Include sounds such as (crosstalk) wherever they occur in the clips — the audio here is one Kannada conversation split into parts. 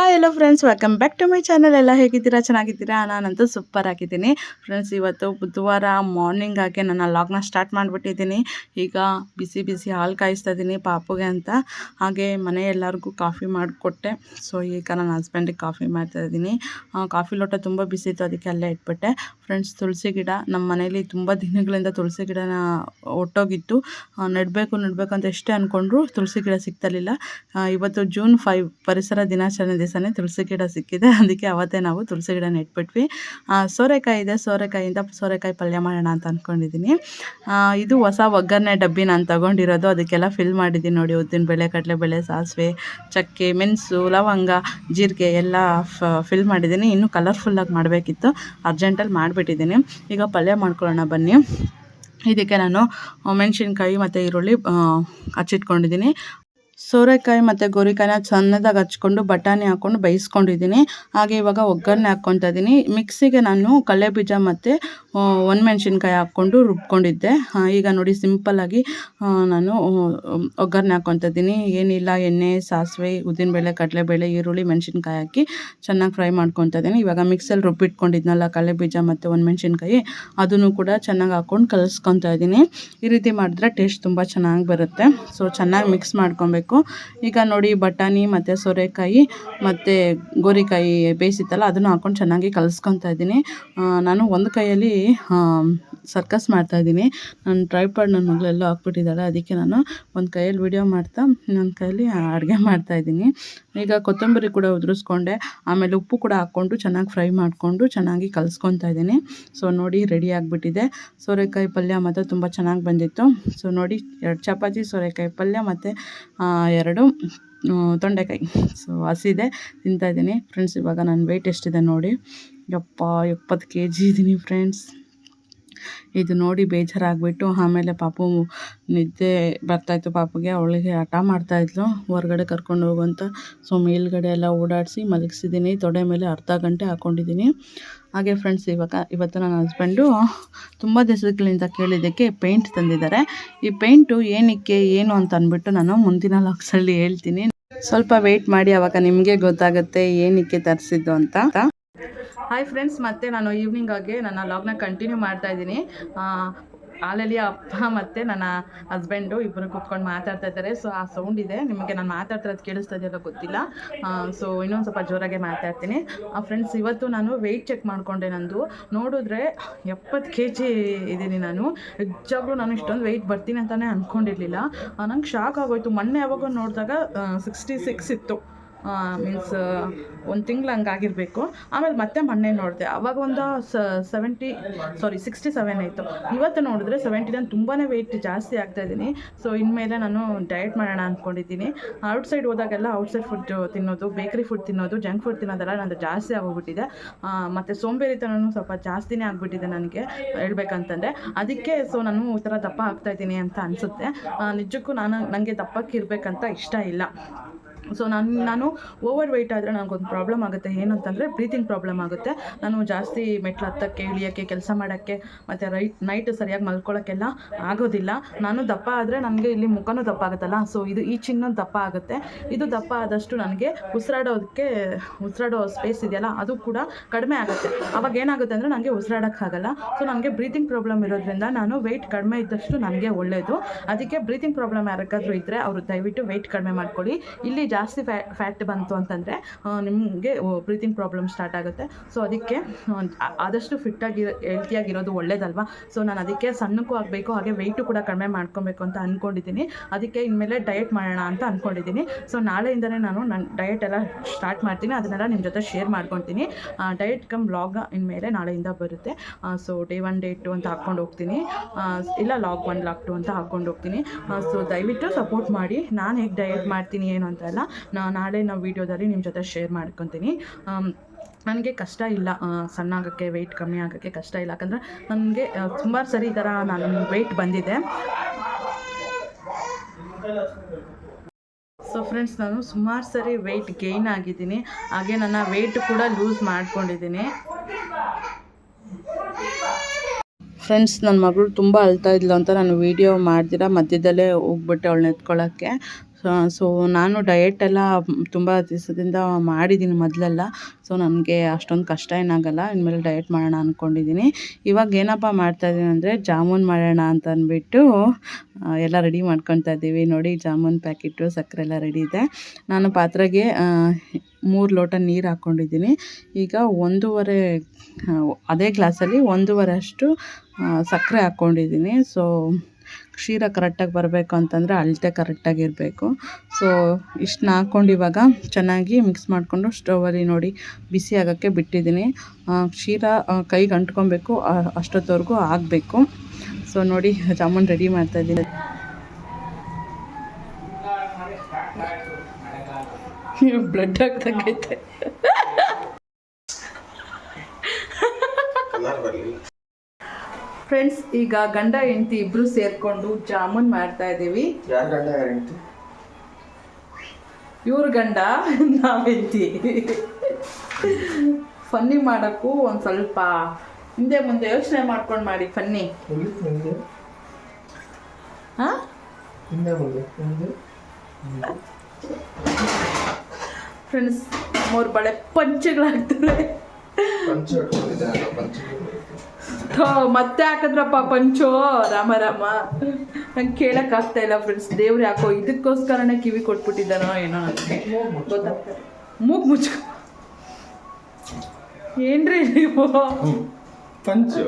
Hi hello friends welcome back to my channel ಎಲ್ಲ ಹೇಗಿದ್ದೀರಾ? ಚೆನ್ನಾಗಿದ್ದೀರಾ? ನಾನಂತೂ ಸೂಪರ್ ಆಗಿದ್ದೀನಿ. ಫ್ರೆಂಡ್ಸ್ ಇವತ್ತು ಬುಧವಾರ ಮಾರ್ನಿಂಗ್ ಆಗಿ ನನ್ನ ಲಾಗ್ನ ಸ್ಟಾರ್ಟ್ ಮಾಡಿಬಿಟ್ಟಿದ್ದೀನಿ. ಈಗ ಬಿಸಿ ಬಿಸಿ ಹಾಲು ಕಾಯಿಸ್ತಾ ಇದ್ದೀನಿ ಪಾಪುಗೆ ಅಂತ. ಹಾಗೆ ಮನೆ ಎಲ್ಲರಿಗೂ ಕಾಫಿ ಮಾಡಿಕೊಟ್ಟೆ. ಸೊ ಈಗ ನನ್ನ ಹಸ್ಬೆಂಡಿಗೆ ಕಾಫಿ ಮಾಡ್ತಾ ಇದ್ದೀನಿ ಕಾಫಿ ಲೋಟ ತುಂಬ ಬಿಸಿ ಇತ್ತು, ಅದಕ್ಕೆ ಅಲ್ಲೇ ಇಟ್ಬಿಟ್ಟೆ. ಫ್ರೆಂಡ್ಸ್, ತುಳಸಿ ಗಿಡ ನಮ್ಮ ಮನೇಲಿ ತುಂಬ ದಿನಗಳಿಂದ ತುಳಸಿ ಗಿಡನ ಒಟ್ಟೋಗಿತ್ತು. ನೆಡಬೇಕು ನೆಡಬೇಕು ಅಂತ ಎಷ್ಟೇ ಅಂದ್ಕೊಂಡ್ರು ತುಳಸಿ ಗಿಡ ಸಿಗ್ತಲಿಲ್ಲ ಇವತ್ತು ಜೂನ್ ಫೈವ್ ಪರಿಸರ ದಿನಾಚರಣೆ ದಿವಸನೇ ತುಳಸಿ ಗಿಡ ಸಿಕ್ಕಿದೆ. ಅದಕ್ಕೆ ಅವತ್ತೇ ನಾವು ತುಳಸಿ ಗಿಡ ನೆಟ್ಬಿಟ್ವಿ. ಸೋರೆಕಾಯಿ ಇದೆ. ಸೋರೆಕಾಯಿಂದ ಸೋರೆಕಾಯಿ ಪಲ್ಯ ಮಾಡೋಣ ಅಂತ ಅಂದ್ಕೊಂಡಿದ್ದೀನಿ ಇದು ಹೊಸ ಒಗ್ಗರಣೆ ಡಬ್ಬಿ ನಾನು ತಗೊಂಡಿರೋದು. ಅದಕ್ಕೆಲ್ಲ ಫಿಲ್ ಮಾಡಿದ್ದೀನಿ ನೋಡಿ. ಉದ್ದಿನ ಬೇಳೆ ಕಡಲೆಬೇಳೆ ಸಾಸಿವೆ, ಚಕ್ಕೆ, ಮೆಣಸು, ಲವಂಗ, ಜೀರಿಗೆ ಎಲ್ಲ ಫಿಲ್ ಮಾಡಿದ್ದೀನಿ ಇನ್ನೂ ಕಲರ್ಫುಲ್ಲಾಗಿ ಮಾಡಬೇಕಿತ್ತು. ಅರ್ಜೆಂಟಲ್ಲಿ ಮಾಡಿಬಿಟ್ಟಿದ್ದೀನಿ ಈಗ ಪಲ್ಯ ಮಾಡ್ಕೊಳ್ಳೋಣ ಬನ್ನಿ. ಇದಕ್ಕೆ ನಾನು ಮೆಣಸಿನ್ಕಾಯಿ ಮತ್ತು ಈರುಳ್ಳಿ ಹಚ್ಚಿಟ್ಕೊಂಡಿದ್ದೀನಿ. ಸೋರೆಕಾಯಿ ಮತ್ತು ಗೋರಿಕಾಯಿನ ಸಣ್ಣದಾಗಿ ಹಚ್ಕೊಂಡು ಬಟಾಣಿ ಹಾಕ್ಕೊಂಡು ಬೇಯಿಸ್ಕೊಂಡಿದ್ದೀನಿ. ಹಾಗೆ ಇವಾಗ ಒಗ್ಗರಣೆ ಹಾಕ್ಕೊತಾ ಇದ್ದೀನಿ. ಮಿಕ್ಸಿಗೆ ನಾನು ಕಡಲೆಬೀಜ ಮತ್ತು ಒಣಮೆಣ್ಸಿನ್ಕಾಯಿ ಹಾಕ್ಕೊಂಡು ರುಬ್ಕೊಂಡಿದ್ದೆ. ಈಗ ನೋಡಿ ಸಿಂಪಲ್ಲಾಗಿ ನಾನು ಒಗ್ಗರಣೆ ಹಾಕ್ಕೊತಾ ಇದ್ದೀನಿ. ಏನಿಲ್ಲ, ಎಣ್ಣೆ, ಸಾಸಿವೆ, ಉದ್ದಿನಬೇಳೆ, ಕಡಲೆಬೇಳೆ, ಈರುಳ್ಳಿ, ಮೆಣಸಿನ್ಕಾಯಿ ಹಾಕಿ ಚೆನ್ನಾಗಿ ಫ್ರೈ ಮಾಡ್ಕೊತಾ ಇದ್ದೀನಿ. ಇವಾಗ ಮಿಕ್ಸಲ್ಲಿ ರುಬ್ಬಿಟ್ಕೊಂಡಿದ್ನಲ್ಲ ಕಡಲೆಬೀಜ ಮತ್ತು ಒಣಮೆಣ್ಸಿನ್ಕಾಯಿ, ಅದನ್ನು ಕೂಡ ಚೆನ್ನಾಗಿ ಹಾಕ್ಕೊಂಡು ಕಲಿಸ್ಕೊತಾ ಇದ್ದೀನಿ. ಈ ರೀತಿ ಮಾಡಿದ್ರೆ ಟೇಸ್ಟ್ ತುಂಬ ಚೆನ್ನಾಗಿ ಬರುತ್ತೆ. ಸೊ, ಚೆನ್ನಾಗಿ ಮಿಕ್ಸ್ ಮಾಡ್ಕೊಬೇಕು. ಈಗ ನೋಡಿ ಬಟಾಣಿ ಮತ್ತು ಸೋರೆಕಾಯಿ ಮತ್ತು ಗೋರಿಕಾಯಿ ಬೇಯಿಸಿತ್ತಲ್ಲ, ಅದನ್ನು ಹಾಕ್ಕೊಂಡು ಚೆನ್ನಾಗಿ ಕಲಿಸ್ಕೊತಾ ಇದ್ದೀನಿ. ನಾನು ಒಂದು ಕೈಯಲ್ಲಿ ಸರ್ಕಸ್ ಮಾಡ್ತಾಯಿದ್ದೀನಿ ನನ್ನ ಟ್ರೈಪಾಡ್ ನನ್ನ ಮಗಳೆಲ್ಲ ಹಾಕ್ಬಿಟ್ಟಿದ್ದಾಳೆ. ಅದಕ್ಕೆ ನಾನು ಒಂದು ಕೈಯಲ್ಲಿ ವಿಡಿಯೋ ಮಾಡ್ತಾ, ಇನ್ನೊಂದು ಕೈಯಲ್ಲಿ ಅಡುಗೆ ಮಾಡ್ತಾಯಿದ್ದೀನಿ ಈಗ ಕೊತ್ತಂಬರಿ ಕೂಡ ಉದುರಿಸ್ಕೊಂಡೆ. ಆಮೇಲೆ ಉಪ್ಪು ಕೂಡ ಹಾಕ್ಕೊಂಡು ಚೆನ್ನಾಗಿ ಫ್ರೈ ಮಾಡಿಕೊಂಡು ಚೆನ್ನಾಗಿ ಕಲಿಸ್ಕೊತಾ ಇದ್ದೀನಿ. ಸೊ ನೋಡಿ ರೆಡಿ ಆಗಿಬಿಟ್ಟಿದೆ. ಸೋರೆಕಾಯಿ ಪಲ್ಯ ಮಾತ್ರ ತುಂಬ ಚೆನ್ನಾಗಿ ಬಂದಿತ್ತು. ಸೊ ನೋಡಿ, ಎರಡು ಚಪಾತಿ ಸೋರೆಕಾಯಿ ಪಲ್ಯ ಮತ್ತು ಎರಡು ತೊಂಡೆಕಾಯಿ. ಸೊ ಹಸಿದೆ ತಿಂತಾಯಿದ್ದೀನಿ ಫ್ರೆಂಡ್ಸ್ ಇವಾಗ ನನ್ನ ವೆಯ್ಟ್ ಎಷ್ಟಿದೆ ನೋಡಿ. ಯಪ್ಪ, ಎಪ್ಪತ್ತು ಕೆ ಜಿ ಇದ್ದೀನಿ ಫ್ರೆಂಡ್ಸ್ ಇದು ನೋಡಿ ಬೇಜಾರಾಗ್ಬಿಟ್ಟು ಆಮೇಲೆ ಪಾಪು ನಿದ್ದೆ ಬರ್ತಾಯಿತ್ತು ಪಾಪುಗೆ. ಅವಳಿಗೆ ಹಠ ಮಾಡ್ತಾಯಿದ್ಲು ಹೊರಗಡೆ ಕರ್ಕೊಂಡು ಹೋಗು ಅಂತ. ಸೊ ಮೇಲ್ಗಡೆ ಎಲ್ಲ ಓಡಾಡಿಸಿ ಮಲಗಿಸಿದ್ದೀನಿ. ತೊಡೆ ಮೇಲೆ ಅರ್ಧ ಗಂಟೆ ಹಾಕ್ಕೊಂಡಿದ್ದೀನಿ ಹಾಗೆ ಫ್ರೆಂಡ್ಸ್ ಇವಾಗ, ಇವತ್ತು ನನ್ನ ಹಸ್ಬೆಂಡು ತುಂಬ ದಿವಸಗಳಿಂದ ಕೇಳಿದ್ದಕ್ಕೆ ಪೇಂಟ್ ತಂದಿದ್ದಾರೆ. ಈ ಪೇಂಟು ಏನಕ್ಕೆ, ಏನು ಅಂತ ಅಂದ್ಬಿಟ್ಟು ನಾನು ಮುಂದಿನ ಲಾಕ್ಸಲ್ಲಿ ಹೇಳ್ತೀನಿ. ಸ್ವಲ್ಪ ವೆಯ್ಟ್ ಮಾಡಿ, ಅವಾಗ ನಿಮಗೆ ಗೊತ್ತಾಗುತ್ತೆ ಏನಕ್ಕೆ ತರಿಸಿದ್ದು ಅಂತ. ಹಾಯ್ ಫ್ರೆಂಡ್ಸ್ ಮತ್ತೆ ನಾನು ಈವ್ನಿಂಗ್ ಆಗಿ ನನ್ನ ಲಾಗ್ನ ಕಂಟಿನ್ಯೂ ಮಾಡ್ತಾ ಇದ್ದೀನಿ. ಹಾಲಲ್ಲಿ ಅಪ್ಪ ಮತ್ತೆ ನನ್ನ ಹಸ್ಬೆಂಡು ಇಬ್ಬರು ಕೂತ್ಕೊಂಡು ಮಾತಾಡ್ತಾ ಇದ್ದಾರೆ. ಸೊ ಆ ಸೌಂಡ್ ಇದೆ. ನಿಮಗೆ ನಾನು ಮಾತಾಡ್ತಿರೋದು ಕೇಳಿಸ್ತಾ ಇದೆಯಲ್ಲ ಗೊತ್ತಿಲ್ಲ. ಸೊ ಇನ್ನೊಂದು ಸ್ವಲ್ಪ ಜೋರಾಗೆ ಮಾತಾಡ್ತೀನಿ. ಫ್ರೆಂಡ್ಸ್ ಇವತ್ತು ನಾನು ವೆಯ್ಟ್ ಚೆಕ್ ಮಾಡಿಕೊಂಡೆ ನಂದು. ನೋಡಿದ್ರೆ ಎಪ್ಪತ್ತು ಕೆ ಜಿ ಇದ್ದೀನಿ ನಾನು. ನಿಜವಾಗ್ಲೂ ನಾನು ಇಷ್ಟೊಂದು ವೆಯ್ಟ್ ಬರ್ತೀನಿ ಅಂತಲೇ ಅಂದ್ಕೊಂಡಿರಲಿಲ್ಲ ನಂಗೆ ಶಾಕ್ ಆಗೋಯ್ತು. ಮೊನ್ನೆ ಯಾವಾಗ ನೋಡಿದಾಗ ಸಿಕ್ಸ್ಟಿ ಸಿಕ್ಸ್ ಇತ್ತು. ಮೀನ್ಸ್ ಒಂದು ತಿಂಗ್ಳು ಹಂಗಾಗಿರಬೇಕು. ಆಮೇಲೆ ಮತ್ತೆ ಮೊನ್ನೆ ನೋಡಿದೆ, ಅವಾಗ ಒಂದು ಸೆವೆಂಟಿ ಸಾರಿ ಸಿಕ್ಸ್ಟಿ ಸೆವೆನ್ ಆಯಿತು. ಇವತ್ತು ನೋಡಿದ್ರೆ ಸೆವೆಂಟಿ ನಾನು ತುಂಬಾ ವೆಯ್ಟ್ ಜಾಸ್ತಿ ಆಗ್ತಾ ಇದ್ದೀನಿ ಸೊ ಇನ್ಮೇಲೆ ನಾನು ಡಯಟ್ ಮಾಡೋಣ ಅಂದ್ಕೊಂಡಿದ್ದೀನಿ ಔಟ್ಸೈಡ್ ಹೋದಾಗೆಲ್ಲ ಔಟ್ಸೈಡ್ ಫುಡ್ ತಿನ್ನೋದು ಬೇಕ್ರಿ ಫುಡ್ ತಿನ್ನೋದು ಜಂಕ್ ಫುಡ್ ತಿನ್ನೋದೆಲ್ಲ ನಂದು ಜಾಸ್ತಿ ಆಗೋಗ್ಬಿಟ್ಟಿದೆ. ಮತ್ತು ಸೋಂಬೇರಿತನೂ ಸ್ವಲ್ಪ ಜಾಸ್ತಿನೇ ಆಗಿಬಿಟ್ಟಿದೆ ನನಗೆ ಹೇಳ್ಬೇಕಂತಂದರೆ. ಅದಕ್ಕೆ ಸೊ ನಾನು ಈ ಥರ ದಪ್ಪ ಆಗ್ತಾ ಇದ್ದೀನಿ ಅಂತ ಅನಿಸುತ್ತೆ. ನಿಜಕ್ಕೂ ನಾನು ನನಗೆ ದಪ್ಪಕ್ಕಿರಬೇಕಂತ ಇಷ್ಟ ಇಲ್ಲ. ಸೊ ನಾನು ನಾನು ಓವರ್ ವೆಯ್ಟ್ ಆದರೆ ನನಗೊಂದು ಪ್ರಾಬ್ಲಮ್ ಆಗುತ್ತೆ. ಏನು ಅಂತಂದರೆ ಬ್ರೀತಿಂಗ್ ಪ್ರಾಬ್ಲಮ್ ಆಗುತ್ತೆ. ನಾನು ಜಾಸ್ತಿ ಮೆಟ್ಲು ಹತ್ತಕ್ಕೆ, ಇಳಿಯೋಕ್ಕೆ, ಕೆಲಸ ಮಾಡೋಕ್ಕೆ, ಮತ್ತು ರೈಟ್ ನೈಟ್ ಸರಿಯಾಗಿ ಮಲ್ಕೊಳ್ಳೋಕ್ಕೆಲ್ಲ ಆಗೋದಿಲ್ಲ. ನಾನು ದಪ್ಪ ಆದರೆ ನನಗೆ ಇಲ್ಲಿ ಮುಖನೂ ದಪ್ಪ ಆಗುತ್ತಲ್ಲ. ಸೊ ಇದು ಈ ಚಿನ್ನ ದಪ್ಪ ಆಗುತ್ತೆ. ಇದು ದಪ್ಪ ಆದಷ್ಟು ನನಗೆ ಉಸಿರಾಡೋದಕ್ಕೆ, ಉಸಿರಾಡೋ ಸ್ಪೇಸ್ ಇದೆಯಲ್ಲ, ಅದು ಕೂಡ ಕಡಿಮೆ ಆಗುತ್ತೆ. ಅವಾಗ ಏನಾಗುತ್ತೆ ಅಂದರೆ ನನಗೆ ಉಸಿರಾಡೋಕ್ಕಾಗಲ್ಲ. ಸೊ ನನಗೆ ಬ್ರೀತಿಂಗ್ ಪ್ರಾಬ್ಲಮ್ ಇರೋದ್ರಿಂದ ನಾನು ವೆಯ್ಟ್ ಕಡಿಮೆ ಇದ್ದಷ್ಟು ನನಗೆ ಒಳ್ಳೆಯದು ಅದಕ್ಕೆ ಬ್ರೀತಿಂಗ್ ಪ್ರಾಬ್ಲಮ್ ಯಾರಿಗಾದ್ರೂ ಇದ್ದರೆ ಅವರು ದಯವಿಟ್ಟು ವೆಯ್ಟ್ ಕಡಿಮೆ ಮಾಡ್ಕೊಳ್ಳಿ. ಇಲ್ಲಿ ಜಾಸ್ತಿ ಫ್ಯಾ ಫ್ಯಾಟ್ ಬಂತು ಅಂತಂದರೆ ನಿಮಗೆ ಬ್ರೀತಿಂಗ್ ಪ್ರಾಬ್ಲಮ್ ಸ್ಟಾರ್ಟ್ ಆಗುತ್ತೆ. ಸೊ ಅದಕ್ಕೆ ಆದಷ್ಟು ಫಿಟ್ಟಾಗಿ ಹೆಲ್ತಿಯಾಗಿರೋದು ಒಳ್ಳೇದಲ್ವಾ? ಸೊ ನಾನು ಅದಕ್ಕೆ ಸಣ್ಣಕ್ಕೂ ಆಗಬೇಕು, ಹಾಗೆ ವೆಯ್ಟು ಕೂಡ ಕಡಿಮೆ ಮಾಡ್ಕೊಬೇಕು ಅಂತ ಅಂದ್ಕೊಂಡಿದ್ದೀನಿ ಅದಕ್ಕೆ ಇನ್ಮೇಲೆ ಡಯಟ್ ಮಾಡೋಣ ಅಂತ ಅಂದ್ಕೊಂಡಿದ್ದೀನಿ ಸೊ ನಾಳೆಯಿಂದಲೇ ನಾನು ನನ್ನ ಡಯಟ್ ಎಲ್ಲ ಸ್ಟಾರ್ಟ್ ಮಾಡ್ತೀನಿ. ಅದನ್ನೆಲ್ಲ ನಿಮ್ಮ ಜೊತೆ ಶೇರ್ ಮಾಡ್ಕೊತೀನಿ. ಡಯಟ್ ಕಮ್ ಬ್ಲಾಗ್ ಇನ್ಮೇಲೆ ನಾಳೆಯಿಂದ ಬರುತ್ತೆ. So day one day two ಅಂತ ಹಾಕ್ಕೊಂಡು ಹೋಗ್ತೀನಿ. ಇಲ್ಲ ಲಾಗ್ ಒನ್ ಲಾಗ್ ಟು ಅಂತ ಹಾಕ್ಕೊಂಡು ಹೋಗ್ತೀನಿ. ಸೊ ದಯವಿಟ್ಟು ಸಪೋರ್ಟ್ ಮಾಡಿ. ನಾನು ಹೇಗೆ ಡಯಟ್ ಮಾಡ್ತೀನಿ, ಏನು ಅಂತ ಎಲ್ಲ ನಾ ನಾಳೆ ನಾವು ವೀಡಿಯೋದಲ್ಲಿ ನಿಮ್ಮ ಜೊತೆ ಶೇರ್ ಮಾಡ್ಕೊತೀನಿ. ನನಗೆ ಕಷ್ಟ ಇಲ್ಲ ಸಣ್ಣಾಗೋಕ್ಕೆ ವೆಯ್ಟ್ ಕಮ್ಮಿ ಆಗೋಕ್ಕೆ ಕಷ್ಟ ಇಲ್ಲ. ಯಾಕಂದರೆ ನನಗೆ ತುಂಬ ಸರಿ ಥರ ನಾನು ವೆಯ್ಟ್ ಬಂದಿದೆ. ಸೊ ಫ್ರೆಂಡ್ಸ್ ನಾನು ಸುಮಾರು ಸರಿ ವೆಯ್ಟ್ ಗೇನ್ ಆಗಿದ್ದೀನಿ. ಹಾಗೆ ನನ್ನ ವೆಯ್ಟ್ ಕೂಡ ಲೂಸ್ ಮಾಡ್ಕೊಂಡಿದ್ದೀನಿ. ಫ್ರೆಂಡ್ಸ್ ನನ್ನ ಮಗಳು ತುಂಬ ಅಳ್ತಾ ಇದ್ಲು ಅಂತ ನಾನು ವೀಡಿಯೋ ಮಾಡ್ದಿರ ಮಧ್ಯದಲ್ಲೇ ಹೋಗ್ಬಿಟ್ಟೆ ಅವಳನ್ನ ಎತ್ಕೊಳ್ಳೋಕ್ಕೆ ಸೊ ನಾನು ಡಯೆಟ್ ಎಲ್ಲ ತುಂಬ ದಿವಸದಿಂದ ಮಾಡಿದ್ದೀನಿ ಮೊದಲೆಲ್ಲ. ಸೊ ನನಗೆ ಅಷ್ಟೊಂದು ಕಷ್ಟ ಏನಾಗಲ್ಲ. ಇನ್ಮೇಲೆ ಡಯೆಟ್ ಮಾಡೋಣ ಅಂದ್ಕೊಂಡಿದ್ದೀನಿ ಇವಾಗ ಏನಪ್ಪ ಮಾಡ್ತಾಯಿದ್ದೀನಿ ಅಂದರೆ ಜಾಮೂನ್ ಮಾಡೋಣ ಅಂತ ಅಂದ್ಬಿಟ್ಟು ಎಲ್ಲ ರೆಡಿ ಮಾಡ್ಕೊತಾ ಇದ್ದೀವಿ. ನೋಡಿ, ಜಾಮೂನ್ ಪ್ಯಾಕೆಟು ಸಕ್ಕರೆ ಎಲ್ಲ ರೆಡಿ ಇದೆ. ನಾನು ಪಾತ್ರೆಗೆ ಮೂರು ಲೋಟ ನೀರು ಹಾಕ್ಕೊಂಡಿದ್ದೀನಿ ಈಗ ಒಂದೂವರೆ ಅದೇ ಗ್ಲಾಸಲ್ಲಿ ಒಂದೂವರೆ ಅಷ್ಟು ಸಕ್ಕರೆ ಹಾಕ್ಕೊಂಡಿದ್ದೀನಿ ಸೊ ಕ್ಷೀರ ಕರೆಕ್ಟಾಗಿ ಬರಬೇಕು ಅಂತಂದರೆ ಅಳತೆ ಕರೆಕ್ಟಾಗಿರಬೇಕು ಸೊ ಇಷ್ಟನ್ನ ಹಾಕ್ಕೊಂಡು ಇವಾಗ ಚೆನ್ನಾಗಿ ಮಿಕ್ಸ್ ಮಾಡಿಕೊಂಡು ಸ್ಟೌವಲ್ಲಿ ನೋಡಿ ಬಿಸಿ ಆಗೋಕ್ಕೆ ಬಿಟ್ಟಿದ್ದೀನಿ. ಕ್ಷೀರ ಕೈಗೆ ಅಂಟ್ಕೊಬೇಕು ಅಷ್ಟೊತ್ತವರೆಗೂ ಆಗಬೇಕು. ಸೊ ನೋಡಿ ಜಾಮೂನ್ ರೆಡಿ ಮಾಡ್ತಾಯಿದ್ದೀನಿ ಬ್ಲಡ್ (laughs) ಆಗ್ದಂಗೈತೆ. ಫ್ರೆಂಡ್ಸ್ ಈಗ ಗಂಡ ಹೆಂಡತಿ ಇಬ್ರು ಸೇರ್ಕೊಂಡು ಜಾಮೂನ್ ಮಾಡ್ತಾ ಇದೀವಿ ಯಾರು ಗಂಡ ಯಾರು ಹೆಂಡ್ತಿ? ಇವ್ರ ಗಂಡ ನಾವ್ ಹೆಂಡತಿ. ಫನ್ನಿ ಮಾಡೋಕ್ಕೂ ಒಂದು ಸ್ವಲ್ಪ ಹಿಂದೆ ಮುಂದೆ ಯೋಚನೆ ಮಾಡ್ಕೊಂಡು ಮಾಡಿ ಫನ್ನಿ. ಹಾಂ? ಹಿಂದೆ ಮುಂದೆ ಫ್ರೆಂಡ್ಸ್ ಮೂರು ಬಳೆ ಪಂಚಗಳಾಗ್ತಾರೆ ಪಂಚ ಮತ್ತೆ ಹಾಕಿದ್ರಪ್ಪ ಪಂಚೋ? ರಾಮ ರಾಮ. ನಂಗೆ ಕೇಳಕ್ ಆಗ್ತಾ ಇಲ್ಲ ಫ್ರೆಂಡ್ಸ್ ದೇವ್ರು ಯಾಕೋ ಇದಕ್ಕೋಸ್ಕರನೇ ಕಿವಿ ಕೊಟ್ಬಿಟ್ಟಿದ್ದಾನೋ ಏನೋ ನನಗೆ ಗೊತ್ತಾಗ್ತಾ ಮೂಗ್ ಮುಚ್ಚ ಏನ್ರಿ ನೀವು? ಪಂಚು.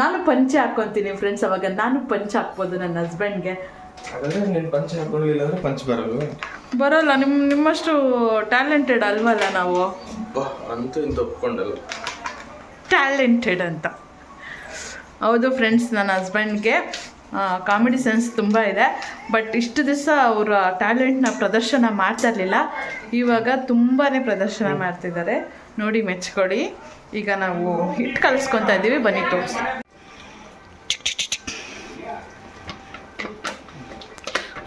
ನಾನು ಪಂಚೆ ಹಾಕೊಂತೀನಿ ಫ್ರೆಂಡ್ಸ್ ಅವಾಗ. ನಾನು ಪಂಚ ಹಾಕ್ಬೋದು ನನ್ನ ಹಸ್ಬೆಂಡ್ಗೆ ಬರೋಲ್ಲ ನಿಮ್ಮ ನಿಮ್ಮಷ್ಟು ಟ್ಯಾಲೆಂಟೆಡ್ ಅಲ್ವಲ್ಲ ನಾವು? ಅಂತೂ ಇಂತ ಒಪ್ಕೊಂಡಲ್ಲ. ಟ್ಯಾಲೆಂಟೆಡ್ ಅಂತ. ಹೌದು ಫ್ರೆಂಡ್ಸ್ ನನ್ನ ಹಸ್ಬೆಂಡ್ಗೆ ಕಾಮಿಡಿ ಸೆನ್ಸ್ ತುಂಬ ಇದೆ. ಬಟ್ ಇಷ್ಟು ದಿವಸ ಅವರ ಟ್ಯಾಲೆಂಟ್ನ ಪ್ರದರ್ಶನ ಮಾಡ್ತಾ ಇರಲಿಲ್ಲ. ಇವಾಗ ತುಂಬಾ ಪ್ರದರ್ಶನ ಮಾಡ್ತಿದ್ದಾರೆ. ನೋಡಿ ಮೆಚ್ಕೊಡಿ ಈಗ ನಾವು ಹಿಟ್ಟು ಕಲಿಸ್ಕೊತಾ ಇದ್ದೀವಿ. ಬನ್ನಿ, ತೋರಿಸಿ.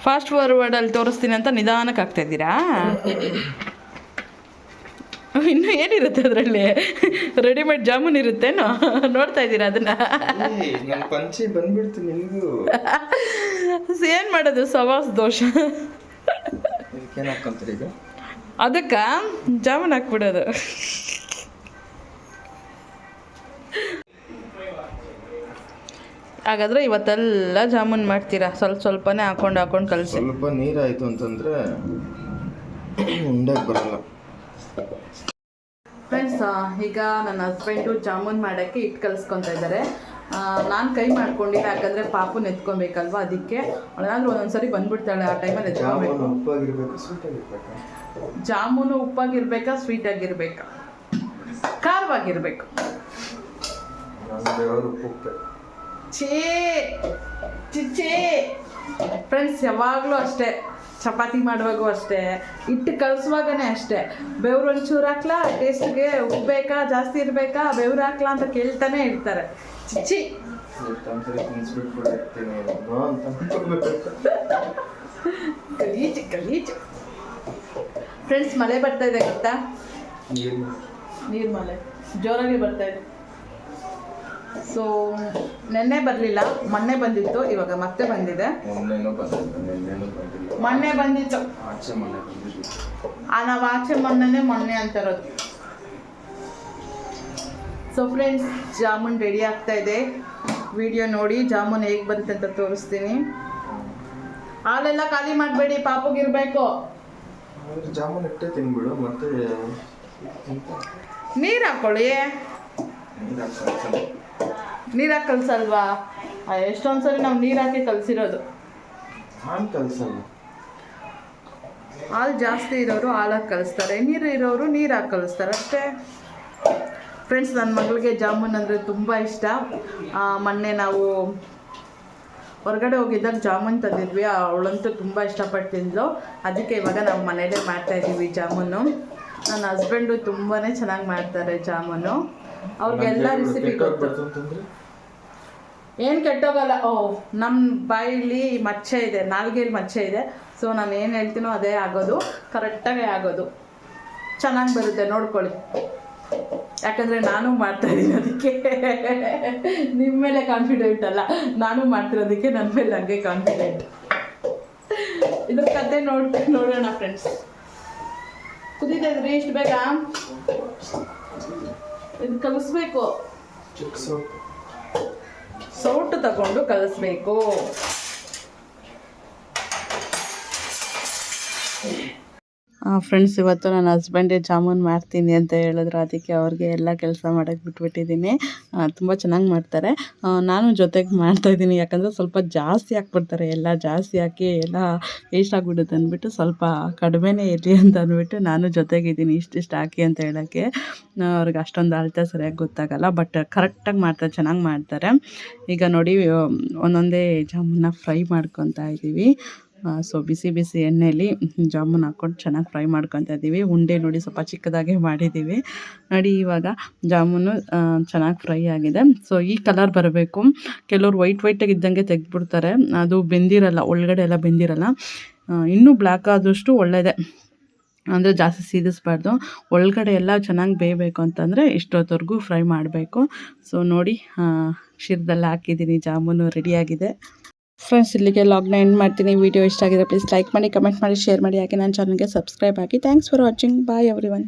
ಫಾಸ್ಟ್ ಫಾರ್ವರ್ಡಲ್ಲಿ ತೋರಿಸ್ತೀನಿ ಅಂತ ನಿಧಾನಕ್ಕೆ ಆಗ್ತಾ ಇದ್ದೀರಾ? (laughs) ಇನ್ನು ಏನಿರುತ್ತೆ ಅದರಲ್ಲಿ? ರೆಡಿಮೇಡ್ ಜಾಮೂನ್ ಇರುತ್ತೇನೋ? ನೋಡ್ತಾ ಇದ್ದೀರಾ ಅದನ್ನ? ಪಂಚಿ ಬಂದ್ಬಿಡ್ತು ಏನು ಮಾಡೋದು? ಸವಾಸ್ ದೋಷ. ಅದಕ್ಕೆ ಜಾಮೂನ್ ಹಾಕ್ಬಿಡೋದು. ಹಾಗಾದ್ರೆ ಇವತ್ತೆಲ್ಲ ಜಾಮೂನ್ ಮಾಡ್ತೀರಾ? ಸ್ವಲ್ಪ ಸ್ವಲ್ಪನೇ ಹಾಕೊಂಡು ಹಾಕೊಂಡು ಕಲಸಿ. ಸ್ವಲ್ಪ ನೀರಾಯಿತು ಅಂತಂದ್ರೆ ಉಂಡಕ್ಕೆ ಬರಲ್ಲ. ಫ್ರೆಂಡ್ಸ್ ಈಗ ನನ್ನ ಹಸ್ಬೆಂಡು ಜಾಮೂನ್ ಮಾಡೋಕ್ಕೆ ಇಟ್ಟು ಕಲಿಸ್ಕೊತಾ ಇದ್ದಾರೆ ನಾನು ಕೈ ಮಾಡ್ಕೊಂಡಿಲ್ಲ ಯಾಕಂದರೆ ಪಾಪು ಎತ್ಕೊಬೇಕಲ್ವ ಅದಕ್ಕೆ. ಅವಳಾದ್ರೂ ಒಂದೊಂದ್ಸರಿ ಬಂದ್ಬಿಡ್ತಾಳೆ ಆ ಟೈಮಲ್ಲಿ ಎತ್ಕೊಬೇಕು ಜಾಮೂನು ಉಪ್ಪಾಗಿರ್ಬೇಕು ಸ್ವೀಟ್ ಆಗಿರ್ಬೇಕಾ ಜಾಮೂನು ಉಪ್ಪಾಗಿರ್ಬೇಕಾ ಸ್ವೀಟ್ ಆಗಿರ್ಬೇಕಾ ಖಾರವಾಗಿರ್ಬೇಕು ಛೇ ಚಿಚ್ಚೇ ಫ್ರೆಂಡ್ಸ್ ಯಾವಾಗಲೂ ಅಷ್ಟೇ. ಚಪಾತಿ ಮಾಡುವಾಗೂ ಅಷ್ಟೇ. ಹಿಟ್ಟು ಕಲಸುವಾಗನೇ ಅಷ್ಟೇ. ಬೆವ್ರು ಒಂಚೂರು ಹಾಕ್ಲಾ ಟೇಸ್ಟ್ಗೆ ಉಪ್ಪು ಬೇಕಾ ಜಾಸ್ತಿ ಇರಬೇಕಾ ಬೆವ್ರು ಹಾಕ್ಲಾ ಅಂತ ಕೇಳ್ತಾನೆ ಇರ್ತಾರೆ. ಚಿಚ್ಚಿ ಗಲೀಜು ಗಲೀಜು ಫ್ರೆಂಡ್ಸ್ ಮಳೆ ಬರ್ತಾ ಇದೆ ಗೊತ್ತಾ? ನೀರು. ಮಳೆ ಜೋರಾಗಿ ಬರ್ತಾ ಇದೆ. ಸೊ ನೆನ್ನೆ ಬರಲಿಲ್ಲ ಮೊನ್ನೆ ಬಂದಿತ್ತು ಇವಾಗ ಮತ್ತೆ ಬಂದಿದೆ. ಮೊನ್ನೆ ಬಂದಿತ್ತು. ಮೊನ್ನೆ ನಾವು ಆಚೆ ಮೊನ್ನೆನೇ ಮೊನ್ನೆ ಅಂತಿರೋದು ಸೊ ಫ್ರೆಂಡ್ಸ್ ಜಾಮೂನ್ ರೆಡಿ ಆಗ್ತಾ ಇದೆ. ವಿಡಿಯೋ ನೋಡಿ ಜಾಮೂನ್ ಹೇಗೆ ಬಂತೆ ಅಂತ ತೋರಿಸ್ತೀನಿ. ಹಾಲೆಲ್ಲ ಖಾಲಿ ಮಾಡಬೇಡಿ ಪಾಪಗಿರ್ಬೇಕು ಜಾಮೂನ್ ಇಟ್ಟೆ ತಿನ್ಬಿಡು ಮತ್ತೆ ತಿಂತ ನೀರು ಹಾಕೊಳ್ಳಿ ನೀರು ಹಾಕ್ಕೊಂಡು ನೀರು ಹಾಕಿ ಕಲ್ಸಲ್ವಾ? ಎಷ್ಟೊಂದು ಸರಿ ನಾವು ನೀರು ಹಾಕಿ ಕಲಸಿರೋದು. ಹಾಲು ಕಲ್ಸಲ್ಲ. ಹಾಲು ಜಾಸ್ತಿ ಇರೋರು ಹಾಲಾಗಿ ಕಲಿಸ್ತಾರೆ. ನೀರು ಇರೋರು ನೀರು ಹಾಕಿ ಕಲಿಸ್ತಾರೆ. ಅಷ್ಟೇ. ಫ್ರೆಂಡ್ಸ್ ನನ್ನ ಮಗಳಿಗೆ ಜಾಮೂನ್ ಅಂದರೆ ತುಂಬ ಇಷ್ಟ. ಆ, ಮೊನ್ನೆ ನಾವು ಹೊರಗಡೆ ಹೋಗಿದ್ದಾಗ ಜಾಮೂನ್ ತಂದಿದ್ವಿ. ಅವಳಂತೂ ತುಂಬ ಇಷ್ಟಪಟ್ಟು ತಿಂದ್ಲು. ಅದಕ್ಕೆ ಇವಾಗ ನಾವು ಮನೆಯಲ್ಲೇ ಮಾಡ್ತಾ ಇದ್ದೀವಿ ಜಾಮೂನು. ನನ್ನ ಹಸ್ಬೆಂಡು ತುಂಬಾ ಚೆನ್ನಾಗಿ ಮಾಡ್ತಾರೆ ಜಾಮೂನು. ಅವ್ರಿಗೆಲ್ಲ ರೆಸಿಪಿ ಗೊತ್ತು. ಏನು ಕೆಟ್ಟೋಗಲ್ಲ. ಓ ನಮ್ಮ ಬಾಯಲ್ಲಿ ಮಚ್ಚೆ ಇದೆ ನಾಲ್ಗೆಯಲ್ಲಿ ಮಚ್ಚೆ ಇದೆ. ಸೊ ನಾನು ಏನು ಹೇಳ್ತೀನೋ ಅದೇ ಆಗೋದು, ಕರೆಕ್ಟಾಗೇ ಆಗೋದು. ಚೆನ್ನಾಗಿ ಬರುತ್ತೆ, ನೋಡ್ಕೊಳ್ಳಿ. ಯಾಕಂದರೆ ನಾನು ಮಾಡ್ತಾ ಇದೀನಿ ಅದಕ್ಕೆ. ನಿಮ್ಮ ಮೇಲೆ ಕಾನ್ಫಿಡೆಂಟ್ ಅಲ್ಲ. ನಾನು ಮಾಡ್ತಿರೋದಕ್ಕೆ ನನ್ನ ಮೇಲೆ ನನಗೆ ಕಾನ್ಫಿಡೆಂಟ್ ಇದ್ರ ಕತೆ ನೋಡ್, ನೋಡೋಣ ಫ್ರೆಂಡ್ಸ್ ಕುದಿತೈತ್ರಿ ಇಷ್ಟು ಬೇಗ? ಇದು ಕಲಿಸ್ಬೇಕು. ಸೌಟ್ ತಗೊಂಡು ಕಲಿಸ್ಬೇಕು. ಫ್ರೆಂಡ್ಸ್ ಇವತ್ತು ನನ್ನ ಹಸ್ಬೆಂಡೇ ಜಾಮೂನ್ ಮಾಡ್ತೀನಿ ಅಂತ ಹೇಳಿದ್ರು. ಅದಕ್ಕೆ ಅವ್ರಿಗೆ ಎಲ್ಲ ಕೆಲಸ ಮಾಡೋಕ್ಕೆ ಬಿಟ್ಬಿಟ್ಟಿದ್ದೀನಿ. ತುಂಬ ಚೆನ್ನಾಗಿ ಮಾಡ್ತಾರೆ. ನಾನು ಜೊತೆಗೆ ಮಾಡ್ತಾಯಿದ್ದೀನಿ ಯಾಕಂದರೆ ಸ್ವಲ್ಪ ಜಾಸ್ತಿ ಹಾಕ್ಬಿಡ್ತಾರೆ. ಎಲ್ಲ ಜಾಸ್ತಿ ಹಾಕಿ ಎಲ್ಲ ವೇಸ್ಟ್ ಆಗಿಬಿಡುತ್ತೆ ಅಂದ್ಬಿಟ್ಟು ಸ್ವಲ್ಪ ಕಡಿಮೆನೇ ಇರಲಿ ಅಂತ ಅಂದ್ಬಿಟ್ಟು ನಾನು ಜೊತೆಗಿದ್ದೀನಿ ಇಷ್ಟಿಷ್ಟು ಹಾಕಿ ಅಂತ ಹೇಳೋಕ್ಕೆ. ಅವ್ರಿಗೆ ಅಷ್ಟೊಂದು ಅಳತೆ ಸರಿಯಾಗಿ ಗೊತ್ತಾಗಲ್ಲ. ಬಟ್ ಕರೆಕ್ಟಾಗಿ ಮಾಡ್ತಾರೆ ಚೆನ್ನಾಗಿ ಮಾಡ್ತಾರೆ. ಈಗ ನೋಡಿ, ಒಂದೊಂದೇ ಜಾಮೂನ ಫ್ರೈ ಮಾಡ್ಕೊತಾ ಇದ್ದೀವಿ ಸೊ ಬಿಸಿ ಬಿಸಿ ಎಣ್ಣೆಯಲ್ಲಿ ಜಾಮೂನ್ ಹಾಕ್ಕೊಂಡು ಚೆನ್ನಾಗಿ ಫ್ರೈ ಮಾಡ್ಕೊತಾ ಇದ್ದೀವಿ ಉಂಡೆ ನೋಡಿ ಸ್ವಲ್ಪ ಚಿಕ್ಕದಾಗೆ ಮಾಡಿದ್ದೀವಿ ನೋಡಿ ಇವಾಗ ಜಾಮೂನು ಚೆನ್ನಾಗಿ ಫ್ರೈ ಆಗಿದೆ. ಸೊ ಈ ಕಲರ್ ಬರಬೇಕು. ಕೆಲವರು ವೈಟ್ ವೈಟಾಗಿ ಇದ್ದಂಗೆ ತೆಗೆದ್ಬಿಡ್ತಾರೆ. ಅದು ಬೆಂದಿರಲ್ಲ, ಒಳಗಡೆ ಎಲ್ಲ ಬೆಂದಿರಲ್ಲ. ಇನ್ನೂ ಬ್ಲ್ಯಾಕ್ ಆದಷ್ಟು ಒಳ್ಳೆಯದೇ ಅಂದರೆ ಜಾಸ್ತಿ ಸೀದಿಸ್ಬಾರ್ದು. ಒಳಗಡೆ ಎಲ್ಲ ಚೆನ್ನಾಗಿ ಬೇಯಬೇಕು ಅಂತಂದರೆ ಇಷ್ಟೊತ್ತವರೆಗೂ ಫ್ರೈ ಮಾಡಬೇಕು. ಸೊ ನೋಡಿ ಕ್ಷೀರದಲ್ಲಿ ಹಾಕಿದ್ದೀನಿ ಜಾಮೂನು ರೆಡಿಯಾಗಿದೆ ಫ್ರೆಂಡ್ಸ್ ಇಲ್ಲಿಗೆ ಲಾಗ್ನ ಎಂಡ್ ಮಾಡ್ತೀನಿ. ವಿಡಿಯೋ ಇಷ್ಟ ಆಗಿದೆ ಪ್ಲೀಸ್ ಲೈಕ್ ಮಾಡಿ ಕಮೆಂಟ್ ಮಾಡಿ ಶೇರ್ ಮಾಡಿ. ಹಾಗೆ ನನ್ನ ಚಾನಲ್ಗೆ ಸಬ್ಸ್ಕ್ರೈಬ್ ಆಗಿ. Thanks for watching bye everyone